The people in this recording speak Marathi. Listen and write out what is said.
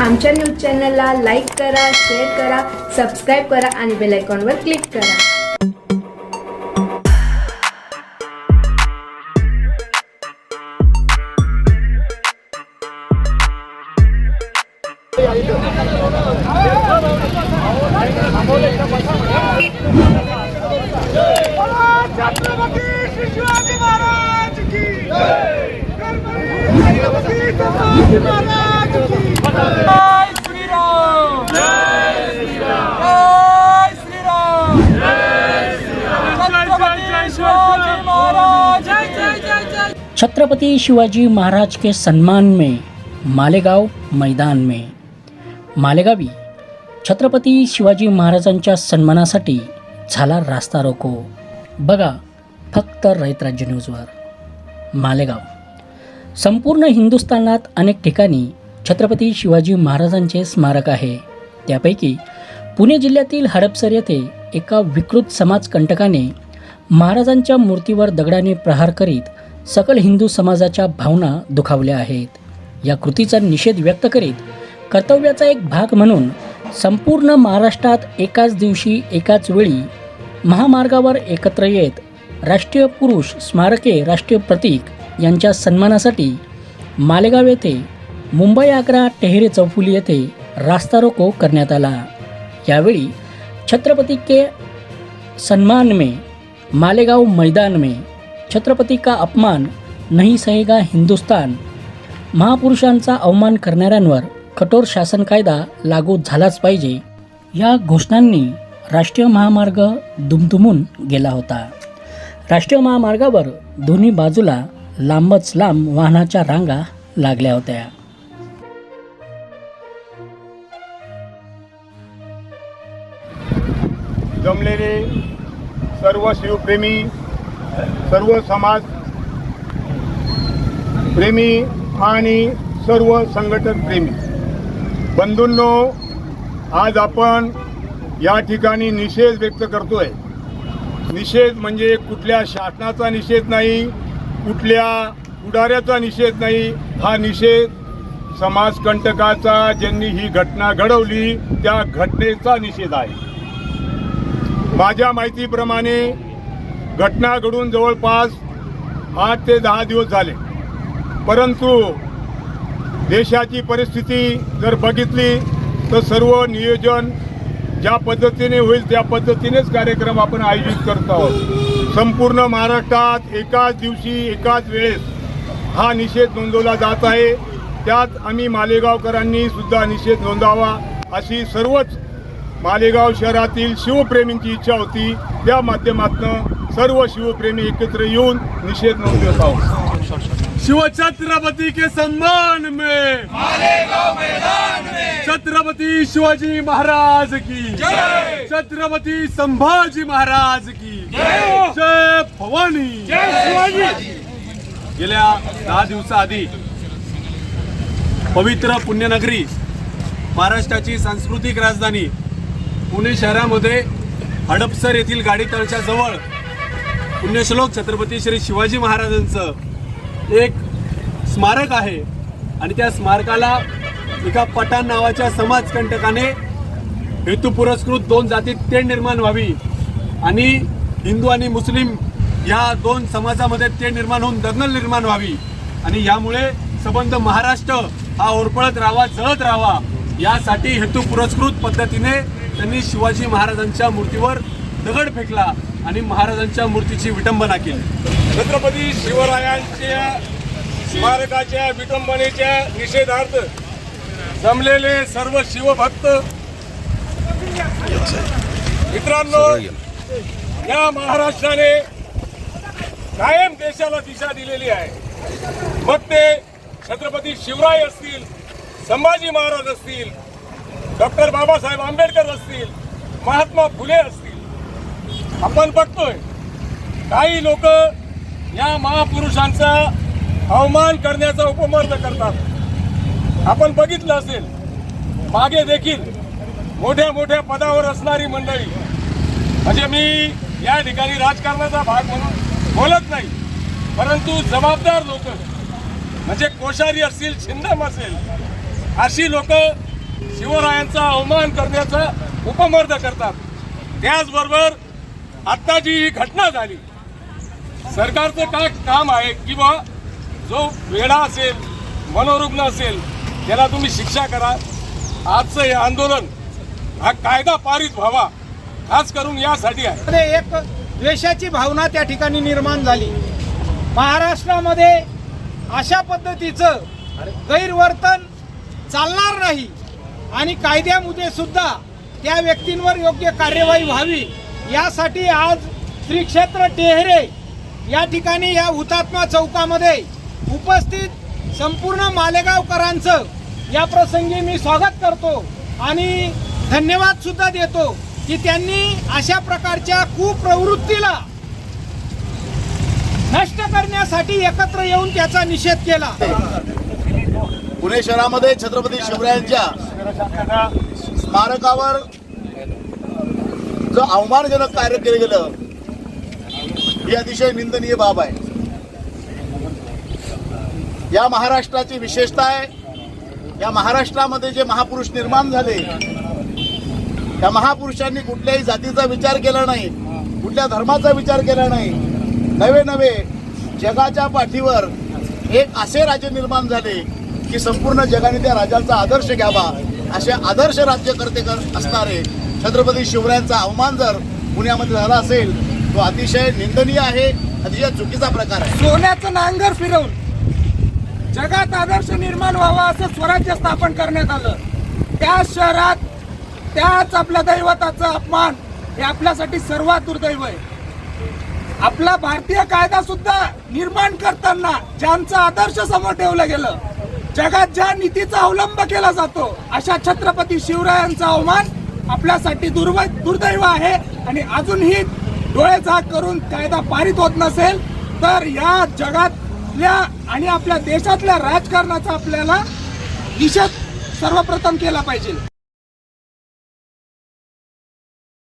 आमच्या न्यूज चॅनलला लाईक करा शेअर करा सबस्क्राईब करा आणि बेल आयकॉनवर क्लिक करा महाराज की छत्रपती शिवाजी महाराज छत्रपति शिवाजी महाराज के सम्मान में मालेगाव मैदान में मालेगावी छत्रपती शिवाजी महाराजांच्या सन्मानासाठी झाला रास्ता रोको. बघा फक्त रयत राज्य न्यूजवर मालेगाव. संपूर्ण हिंदुस्थानात अनेक ठिकाणी छत्रपती शिवाजी महाराजांचे स्मारक आहे. त्यापैकी पुणे जिल्ह्यातील हडपसर येथे एका विकृत समाजकंटकाने महाराजांच्या मूर्तीवर दगडाने प्रहार करीत सकल हिंदू समाजाच्या भावना दुखावल्या आहेत. या कृतीचा निषेध व्यक्त करीत कर्तव्याचा एक भाग म्हणून संपूर्ण महाराष्ट्रात एकाच दिवशी एकाच वेळी महामार्गावर एकत्र येत राष्ट्रीय पुरुष स्मारके राष्ट्रीय प्रतीक यांच्या सन्मानासाठी मालेगाव येथे मुंबई आग्रा टेहरे चौफुली येथे रास्ता रोको करण्यात आला. यावेळी छत्रपती के सन्मान में मालेगाव मैदान में छत्रपती का अपमान नहीं सहेगा हिंदुस्तान महापुरुषांचा अवमान करणाऱ्यांवर कठोर शासन कायदा लागू झालाच पाहिजे या घोषणांनी राष्ट्रीय महामार्ग दुमदुमून गेला होता. राष्ट्रीय महामार्गावर दोन्ही बाजूला लांबच लांब वाहनाच्या रांगा लागल्या होत्या. जमलेले सर्व शिवप्रेमी सर्व समाज प्रेमी आणि सर्व संघटन प्रेमी. बंधूंनो आज आपण या ठिकाणी निषेध व्यक्त करतोय. निषेध म्हणजे कुठल्या शासनाचा निषेध नाही कुठल्या पुढाऱ्याचा निषेध नाही. हा निषेध समाजकंटकाचा ज्यांनी ही घटना घडवली त्या घटनेचा निषेध आहे. माझ्या माहितीप्रमाणे घटना घडून जवळपास आठ ते दहा दिवस झाले. परंतु देशाची परिस्थिती जर बघितली तर सर्व नियोजन ज्या पद्धतीने होईल त्या पद्धतीनेच कार्यक्रम आपण आयोजित करत आहोत. संपूर्ण महाराष्ट्रात एकाच दिवशी एकाच वेळेस हा निषेध नोंदवला जात आहे. त्यात आम्ही मालेगावकरांनी सुद्धा निषेध नोंदावा अशी सर्वच मालेगाव शहरातील शिवप्रेमींची इच्छा होती. त्या माध्यमातून सर्व शिवप्रेमी एकत्र येऊन निषेध नोंदवत आहोत. शिवछत्रपति के सम्मान में। छत्रपति शिवाजी महाराज की। छत्रपति संभाजी महाराज की। जय। भवानी। गेल्या दहा दिवसाआधी पवित्र पुण्यनगरी महाराष्ट्राची सांस्कृतिक राजधानी पुणे शहरामध्ये हडपसर येथील गाडीतळच्या जवळ पुण्यश्लोक छत्रपती श्री शिवाजी महाराजांचं एक स्मारक आहे. आणि त्या स्मारकाला एका पठाण नावाच्या समाजकंटकाने हेतू पुरस्कृत दोन जातीत तेढ निर्माण व्हावी. आणि हिंदू आणि मुस्लिम या दोन समाजामध्ये तेढ निर्माण होऊन दंगल निर्माण व्हावी. आणि यामुळे संबंध महाराष्ट्र हा ओरपळत राहावा जळत राहावा यासाठी हेतू पुरस्कृत पद्धतीने त्यांनी शिवाजी महाराजांच्या मूर्तीवर दगड फेकला आणि महाराजांच्या मूर्तीची विटंबना केली. छत्रपती शिवरायांच्या स्मारकाच्या विटंबनेच्या निषेधार्थ जमलेले सर्व शिवभक्त मित्रांनो या महाराष्ट्राने कायम देशाला दिशा दिलेली आहे. मग ते छत्रपती शिवराय असतील संभाजी महाराज असतील डॉक्टर बाबासाहेब आंबेडकर असतील महात्मा फुले असतील आपण बघतोय काही लोक या महापुरुषांचा अवमान करण्याचा उपमर्द करतात. आपण बघितलं असेल मागे देखील मोठ्या मोठ्या पदावर असणारी मंडळी. म्हणजे मी या ठिकाणी राजकारणाचा भाग म्हणून बोलत नाही परंतु जबाबदार लोक म्हणजे कोशारी असतील छिंदम असेल अशी लोक शिवरायांचा अवमान करण्याचा उपमर्द करतात. त्याचबरोबर आता जी ही घटना झाली. सरकारचं काय काम आहे किंवा जो वेळा असेल मनोरुग्ण असेल त्याला तुम्ही शिक्षा करा. आजचं हे आंदोलन हा कायदा पारित व्हावा खास करून यासाठी आहे. एक द्वेषाची भावना त्या ठिकाणी निर्माण झाली. महाराष्ट्रामध्ये अशा पद्धतीचं गैरवर्तन चालणार नाही. आणि कायद्यामध्ये सुद्धा त्या व्यक्तींवर योग्य कार्यवाही व्हावी यासाठी आज श्री क्षेत्र टेहरे या ठिकाणी या हुतात्मा चौकामध्ये उपस्थित संपूर्ण मालेगावकरांचं या प्रसंगी मी स्वागत करतो आणि धन्यवाद सुद्धा देतो की त्यांनी अशा प्रकारच्या कुप्रवृत्तीला नष्ट करण्यासाठी एकत्र येऊन त्याचा निषेध केला. पुणे शहरामध्ये छत्रपती शिवरायांच्या स्मारकावर जो अवमानजनक कार्य केलं गेलं ही अतिशय निंदनीय बाब आहे. या महाराष्ट्राची विशेषता आहे या महाराष्ट्रामध्ये जे महापुरुष निर्माण झाले त्या महापुरुषांनी कुठल्याही जातीचा विचार केला नाही कुठल्या धर्माचा विचार केला नाही. नवे नवे जगाच्या पाठीवर एक असे राज्य निर्माण झाले की संपूर्ण जगाने त्या राजांचा आदर्श घ्यावा. असे आदर्श राज्यकर्ते कर असणारे छत्रपती शिवरायांचा अवमान जर पुण्यामध्ये झाला असेल तो अतिशय निंदनीय आहे अतिशय चुकीचा प्रकार आहे. सोन्याचं नांगर फिरवून जगात आदर्श निर्माण व्हावा असं स्वराज्य स्थापन करण्यात आलं. त्या शहरात त्याच आपल्या दैवताचा अपमान हे आपल्यासाठी सर्वात दुर्दैव आहे. आपला भारतीय कायदा सुद्धा निर्माण करताना ज्यांचा आदर्श समोर ठेवलं गेलं जगात ज्या नीतीचा अवलंब केला जातो अशा छत्रपती शिवरायांचा अवमान आपल्यासाठी दुर्व दुर्दैव आहे. आणि अजूनही डोळे झाक करून कायदा पारित होत नसेल तर या जगातल्या आणि आपल्या देशातल्या राजकारणाचा आपल्याला निषेध सर्वप्रथम केला पाहिजे.